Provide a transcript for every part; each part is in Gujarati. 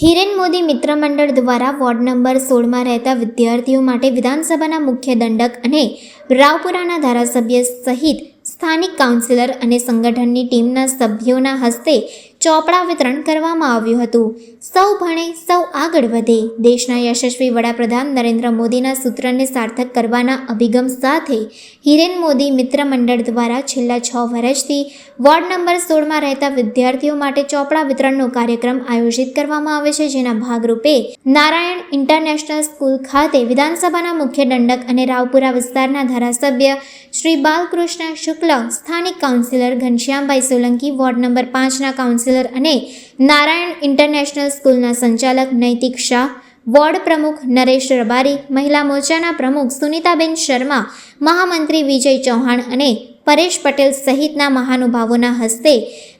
હિરેન મોદી મિત્ર મંડળ દ્વારા વોર્ડ નંબર સોળમાં રહેતા વિદ્યાર્થીઓ માટે વિધાનસભાના મુખ્ય દંડક અને રાવપુરાના ધારાસભ્ય સહિત સ્થાનિક કાઉન્સિલર અને સંગઠનની ટીમના સભ્યોના હસ્તે ચોપડા વિતરણ કરવામાં આવ્યું હતું. સૌ ભણે, સૌ આગળ વધે. દેશના યશસ્વી વડાપ્રધાન નરેન્દ્ર મોદીના સૂત્રને સાર્થક કરવાના અભિગમ સાથે હિરેન મોદી મિત્ર મંડળ દ્વારા છેલ્લા છ વર્ષથી વોર્ડ નંબર સોળમાં રહેતા વિદ્યાર્થીઓ માટે ચોપડા વિતરણનો કાર્યક્રમ આયોજિત કરવામાં આવે છે, જેના ભાગરૂપે નારાયણ ઇન્ટરનેશનલ સ્કૂલ ખાતે વિધાનસભાના મુખ્ય દંડક અને રાવપુરા વિસ્તારના ધારાસભ્ય શ્રી બાલકૃષ્ણ શુક્લ, સ્થાનિક councillor Ghanshyambhai Solanki ward number પાંચના કાઉન્સિલર અને નારાયણ ઇન્ટરનેશનલ સ્કૂલના સંચાલક નૈતિક શાહ, વોર્ડ પ્રમુખ નરેશ રબારી, મહિલા મોરચાના પ્રમુખ સુનીતાબેન શર્મા, મહામંત્રી વિજય ચૌહાણ અને પરેશ પટેલ સહિતના મહાનુભાવોના હસ્તે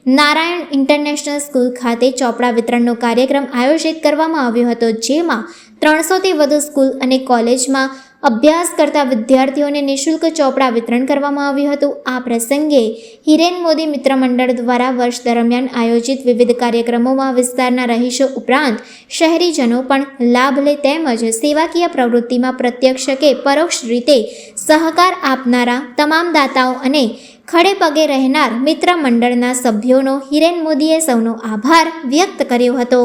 નારાયણ ઇન્ટરનેશનલ સ્કૂલ ખાતે ચોપડા વિતરણનો કાર્યક્રમ આયોજિત કરવામાં આવ્યો હતો, જેમાં ત્રણસોથી વધુ સ્કૂલ અને કોલેજમાં અભ્યાસ કરતા વિદ્યાર્થીઓને નિઃશુલ્ક ચોપડા વિતરણ કરવામાં આવ્યું હતું. આ પ્રસંગે હિરેન મોદી મિત્ર મંડળ દ્વારા વર્ષ દરમિયાન આયોજિત વિવિધ કાર્યક્રમોમાં વિસ્તારના રહીશો ઉપરાંત શહેરીજનો પણ લાભ લે તેમજ સેવાકીય પ્રવૃત્તિમાં પ્રત્યક્ષ કે પરોક્ષ રીતે સહકાર આપનારા તમામ દાતાઓ અને ખડે પગે રહેનાર મિત્ર મંડળના સભ્યોનો હિરેન મોદીએ સૌનો આભાર વ્યક્ત કર્યો હતો.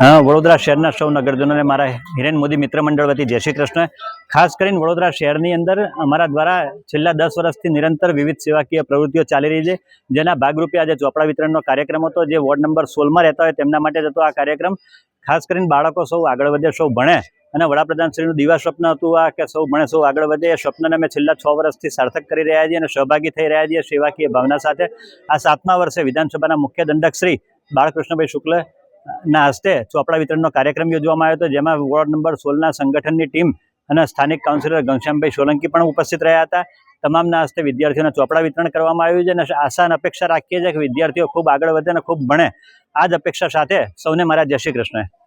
વડોદરા શહેરના સૌ નગરજનોને મારા હિરેન મોદી મિત્ર મંડળ વતી જય શ્રી કૃષ્ણ. ખાસ કરીને વડોદરા શહેરની અંદર અમારા દ્વારા છેલ્લા દસ વર્ષથી નિરંતર વિવિધ સેવાકીય પ્રવૃત્તિઓ ચાલી રહી છે. જેના ભાગરૂપે આજે ચોપડા વિતરણનો કાર્યક્રમ હતો. જે વોર્ડ નંબર સોળમાં રહેતા હોય તેમના માટે હતો આ કાર્યક્રમ. ખાસ કરીને બાળકો સૌ આગળ વધે, સૌ ભણે અને વડાપ્રધાનશ્રીનું દિવા સ્વપ્ન હતું આ કે સૌ ભણે, સૌ આગળ વધે. એ સ્વપ્નને અમે છેલ્લા છ વર્ષથી સાર્થક કરી રહ્યા છીએ અને સહભાગી થઈ રહ્યા છીએ સેવાકીય ભાવના સાથે. આ સાતમા વર્ષે વિધાનસભાના મુખ્ય દંડક શ્રી બાળકૃષ્ણભાઈ શુક્લ ના, હસ્તે ચોપડા વિતરણનો કાર્યક્રમ યોજવામાં આવ્યો હતો, જેમાં વોર્ડ નંબર સોળના સંગઠનની ટીમ અને સ્થાનિક કાઉન્સિલર ઘનશ્યામભાઈ સોલંકી પણ ઉપસ્થિત રહ્યા હતા. તમામના હસ્તે વિદ્યાર્થીઓને ચોપડા વિતરણ કરવામાં આવ્યું છે અને આશા અને અપેક્ષા રાખીએ છીએ કે વિદ્યાર્થીઓ ખૂબ આગળ વધે અને ખૂબ ભણે. આ જ અપેક્ષા સાથે સૌને મારા જય શ્રી કૃષ્ણ.